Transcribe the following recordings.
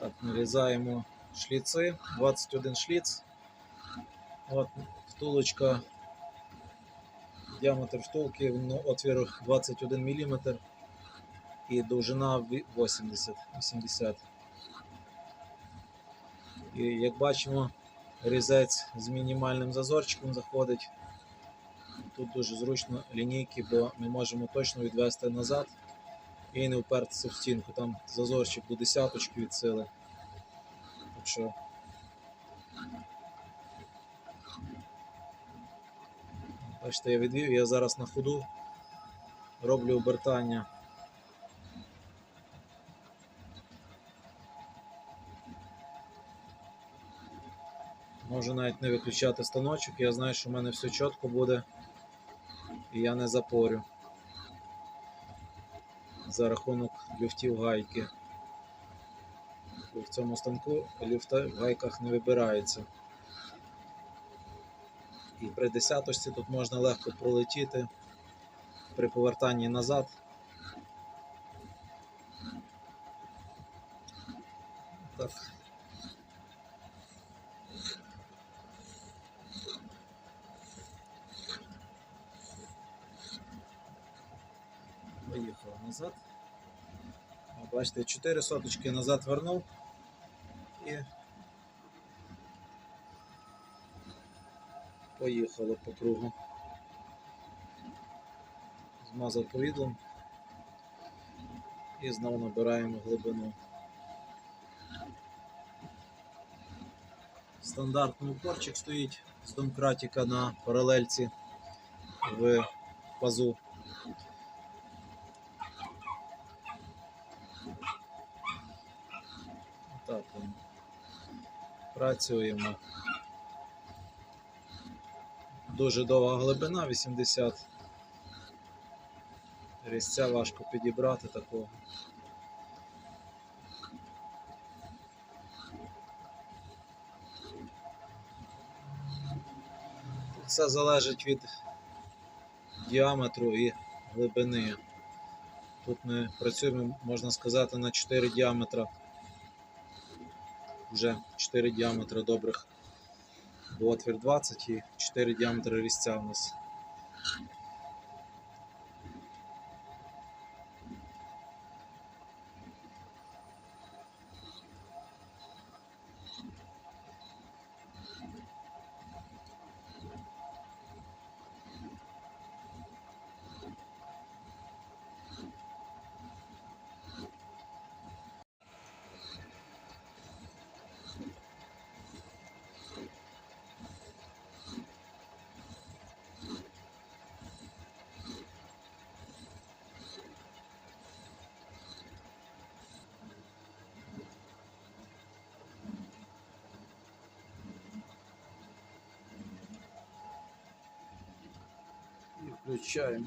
Так, нарізаємо шліци, 21 шліц. От втулочка, діаметр втулки, ну, отвір 21 мм і довжина 80, 80. І як бачимо, різець з мінімальним зазорчиком заходить. Тут дуже зручно лінійки, бо ми можемо точно відвести назад і не впертися в стінку. Там зазорчик до десяточки від сили. Що Бачите, я відвів, я зараз на ходу роблю обертання. Можу навіть не виключати станочок, я знаю, що в мене все чітко буде і я не запорю за рахунок люфтів гайки. В цьому станку люфта в гайках не вибирається. І при десяточці тут можна легко пролетіти при повертанні назад. Так. Поїхав назад. О, Бачите, 4 соточки назад вернув і поїхало по кругу. Змазав повідлом і знову набираємо глибину. Стандартний упорчик стоїть з домкратика на паралельці в пазу. Так, он. Працюємо. Дуже довга глибина, 80. Різця важко підібрати такого. Все залежить від діаметру і глибини. Тут ми працюємо, можна сказати, на 4 діаметра. Вже 4 діаметри добрих. Бо отвір 20 і 4 діаметри різця у нас. Включаємо.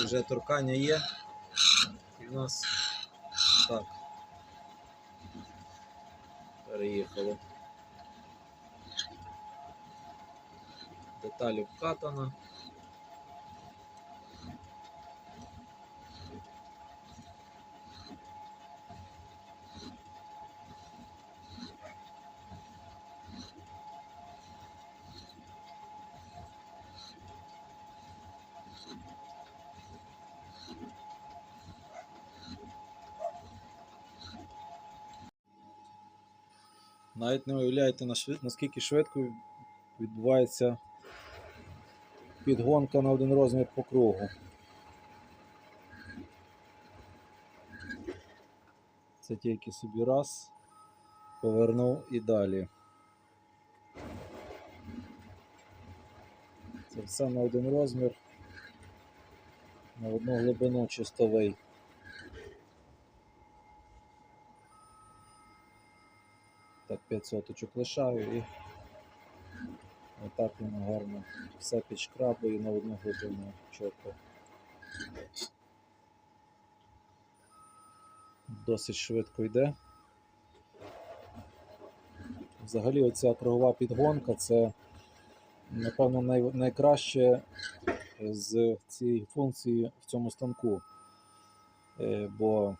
І вже торкання є. І в нас так. Переїхало. Деталі вкатана. Навіть не уявляєте, наскільки швидко відбувається підгонка на один розмір по кругу. Це тільки собі раз, повернув і далі. Це все на один розмір, на одну глибину чистовий. 5 соточок лишаю і отак воно гарно все підшкрабує на одну глибину чітко. Досить швидко йде. Взагалі оця кругова підгонка це, напевно, най, найкраще з цієї функції в цьому станку. Е, Бо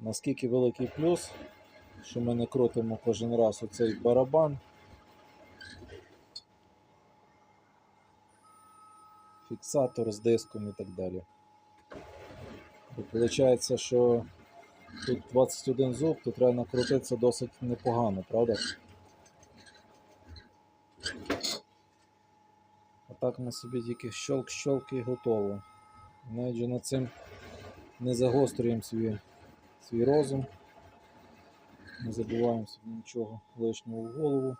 наскільки великий плюс, що ми не крутимо кожен раз оцей барабан. Фіксатор з диском і так далі. Виходить, що тут 21 зуб, то треба накрутитися досить непогано, правда? А так ми собі тільки щелк-щелк і готово. Навіть над цим не загострюємо свій, свій розум. Не забуваємо собі нічого лишнього в голову.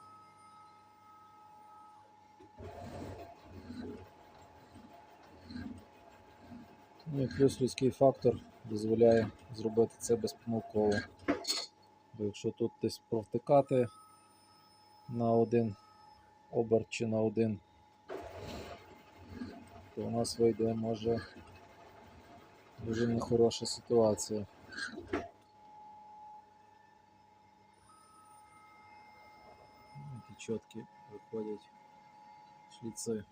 Ну і плюс людський фактор дозволяє зробити це безпомилково. Бо якщо тут десь провтикати на один оберт чи на один, то у нас вийде може дуже нехороша ситуація. Чіткі виходять шліци.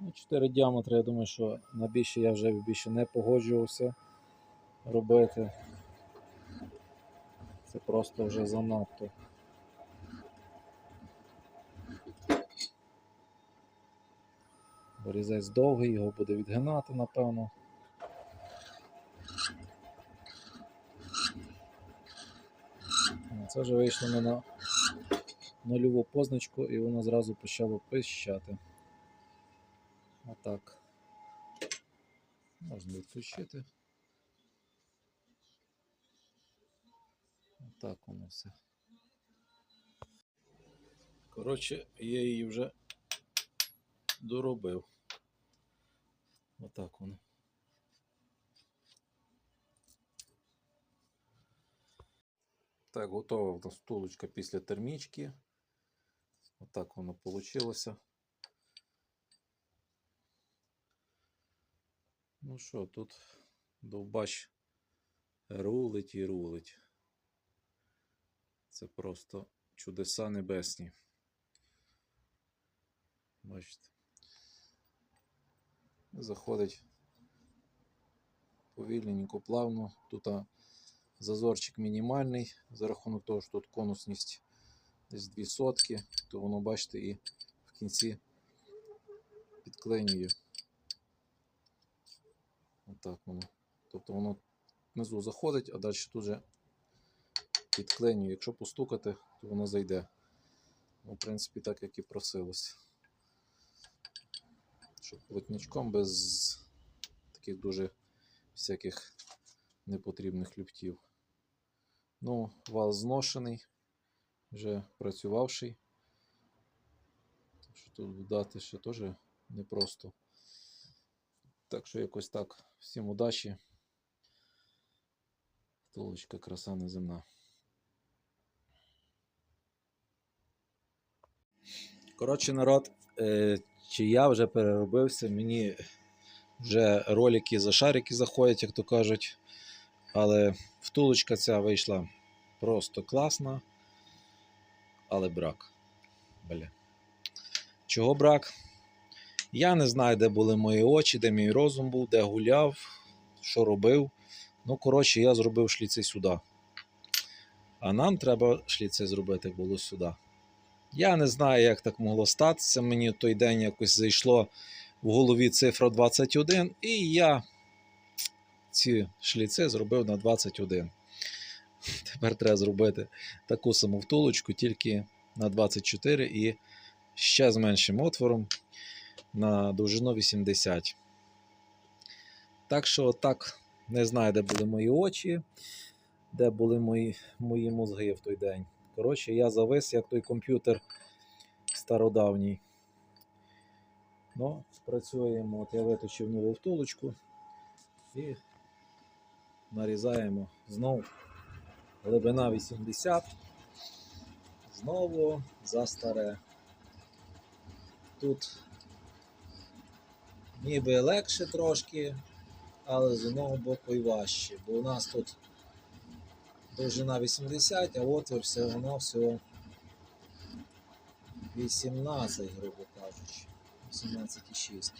Ну, 4 діаметри, я думаю, що на більше я вже більше не погоджувався робити. Це просто вже занадто. Вирізець довгий, його буде відгинати, напевно. Це вже вийшло не на нульову позначку і воно зразу почало пищати. Отак. Можна відключити. Отак воно все. Коротше, я її вже доробив. Отак воно. Так, готова в нас втулочка після термічки. Отак воно вийшло. Ну що, тут довбач рулить і рулить. Це просто чудеса небесні. Бачите. Заходить повільненько, плавно. Тут зазорчик мінімальний, за рахунок того, що тут конусність десь 2 сотки, то воно, бачите, і в кінці підклинює. Отак воно. Тобто воно внизу заходить, а далі тут же підклинює. Якщо постукати, то воно зайде. Ну, в принципі, так як і просилось. Щоб плотничком без таких дуже всяких непотрібних люфтів. Ну, вал зношений, вже працювавший. Так тут додати ще теж непросто. Так що якось так. Всім удачі. Толочка краса неземна. Коротше, народ, е, чи я вже переробився, мені вже ролики за шарики заходять, як то кажуть. Але втулочка ця вийшла просто класна. Але брак. Бля. Чого брак? Я не знаю, де були мої очі, де мій розум був, де гуляв, що робив. Ну, коротше, я зробив шліци сюди. А нам треба шліци зробити було сюди. Я не знаю, як так могло статися. Мені той день якось зайшло в голові цифра 21, і я ці шліци зробив на 21. Тепер треба зробити таку саму втулочку, тільки на 24 і ще з меншим отвором на довжину 80. Так що, так, не знаю, де були мої очі, де були мої, мої мозги в той день. Коротше, я завис, як той комп'ютер стародавній. Ну, працюємо. От я виточив нову втулочку і нарізаємо знову глибина 80. Знову за старе. Тут ніби легше трошки, але з одного боку і важче, бо у нас тут довжина 80, а отвір все одно всього 18, грубо кажучи. 18,6.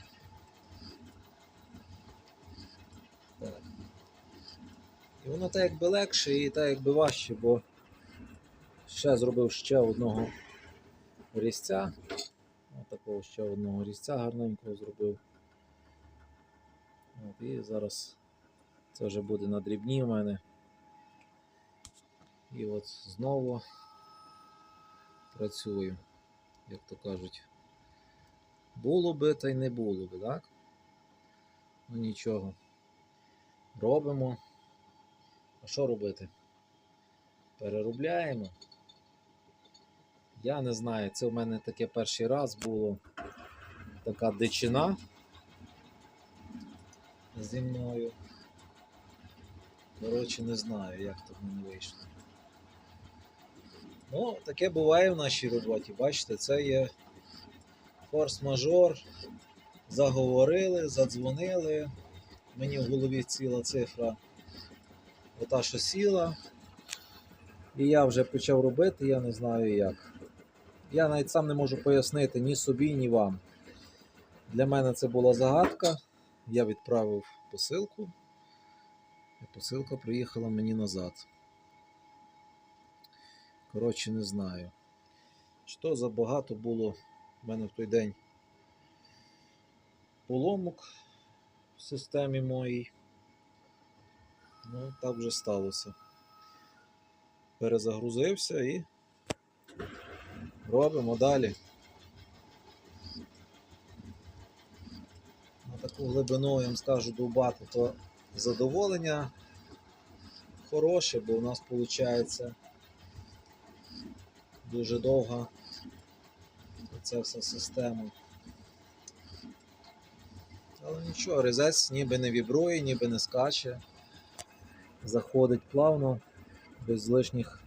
Так. І воно так якби легше і так якби важче, бо ще зробив ще одного різця. Ось такого ще одного різця гарненького зробив. От, і зараз це вже буде на дрібні в мене. І от знову працюю, як то кажуть. Було би та й не було би, так? Ну нічого. Робимо. А що робити? Переробляємо. Я не знаю, це в мене таке перший раз було така дичина зі мною. Коротше, не знаю, як в мене вийшло. Ну, таке буває в нашій роботі. Бачите, це є форс-мажор. Заговорили, задзвонили. Мені в голові ціла цифра. Ота, що сіла. І я вже почав робити, я не знаю як. Я навіть сам не можу пояснити ні собі, ні вам. Для мене це була загадка. Я відправив посилку, і посилка приїхала мені назад. Коротше, не знаю. Що забагато було в мене в той день поломок в системі моїй. Ну, так вже сталося. Перезагрузився і робимо далі. На таку глибину я вам скажу довбати, то задоволення хороше, бо у нас виходить дуже довга ця вся система. Але нічого, резець ніби не вібрує, ніби не скаче. Заходить плавно, без лишніх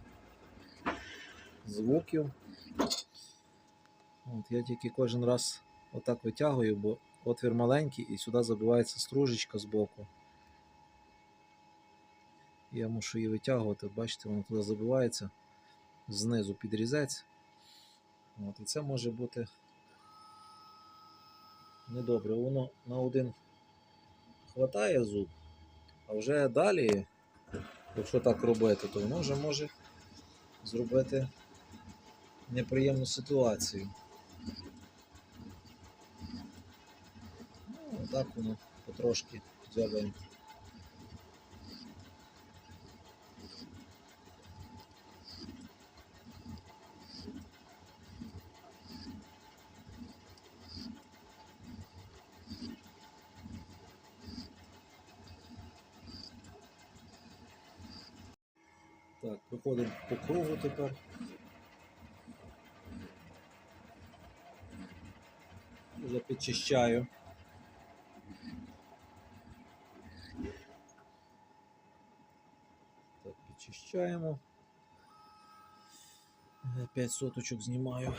звуків. От Я тільки кожен раз отак витягую, бо отвір маленький і сюди забивається стружечка з боку. Я мушу її витягувати, бачите, воно туди забивається знизу під різець. От, і це може бути недобре. Воно на один хватає зуб, а вже далі, якщо так робити, то воно вже може зробити неприємну ситуацію. Ну, так воно потрошки дзьобаємо. Так, проходимо по кругу тепер. Вже підчищаю. Так, підчищаємо. 5 соточок знімаю.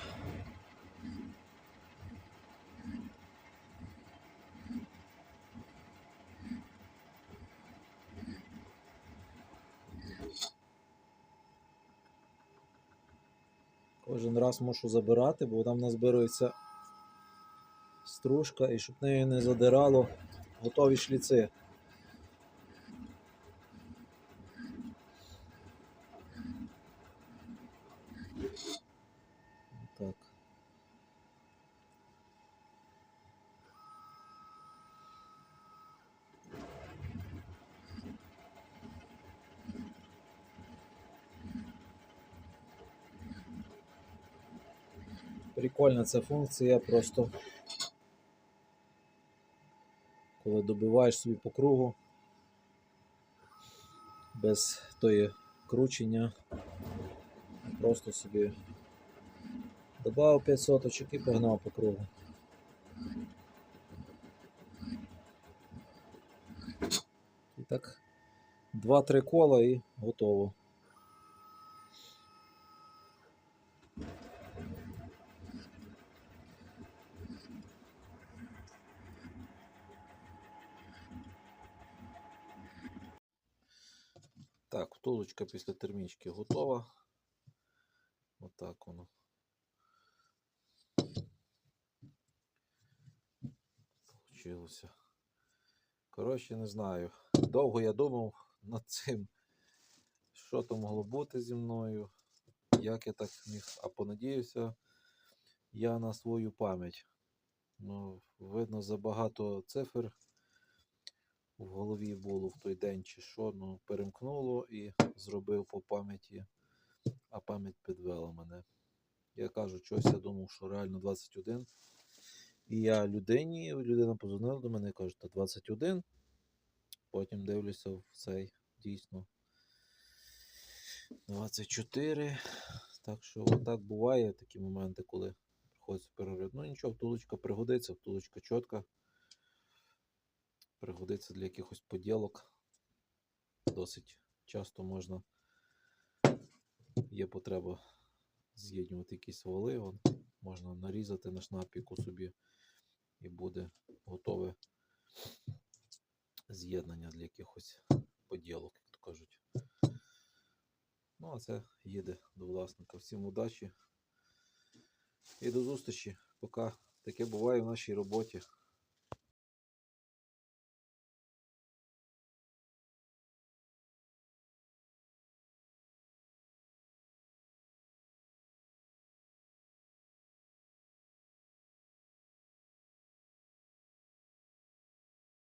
Раз мушу забирати, бо там назбирується стружка і щоб нею не задирало готові шліци. Так. Прикольна ця функція, просто коли добиваєш собі по кругу без тої кручення, просто собі додав 5 соточок і погнав по кругу. І так 2-3 кола і готово. Так, втулочка після термічки готова. Отак воно. Получилося. Коротше, не знаю. Довго я думав над цим, що то могло бути зі мною, як я так міг, а понадіюся я на свою пам'ять. Ну, Видно, забагато цифр в голові було в той день чи що, ну, перемкнуло і зробив по пам'яті, а пам'ять підвела мене. Я кажу, чогось я думав, що реально 21. І я людині, людина позвонила до мене і каже, та 21. Потім дивлюся в цей дійсно 24. Так що отак буває такі моменти, коли приходиться перегляд. Ну нічого, втулочка пригодиться, втулочка чітка. Пригодиться для якихось поділок. Досить часто можна. Є потреба з'єднувати якісь вали. Вон, можна нарізати на шнапіку собі і буде готове з'єднання для якихось поділок, як то кажуть. Ну, а це їде до власника. Всім удачі і до зустрічі. Поки таке буває в нашій роботі.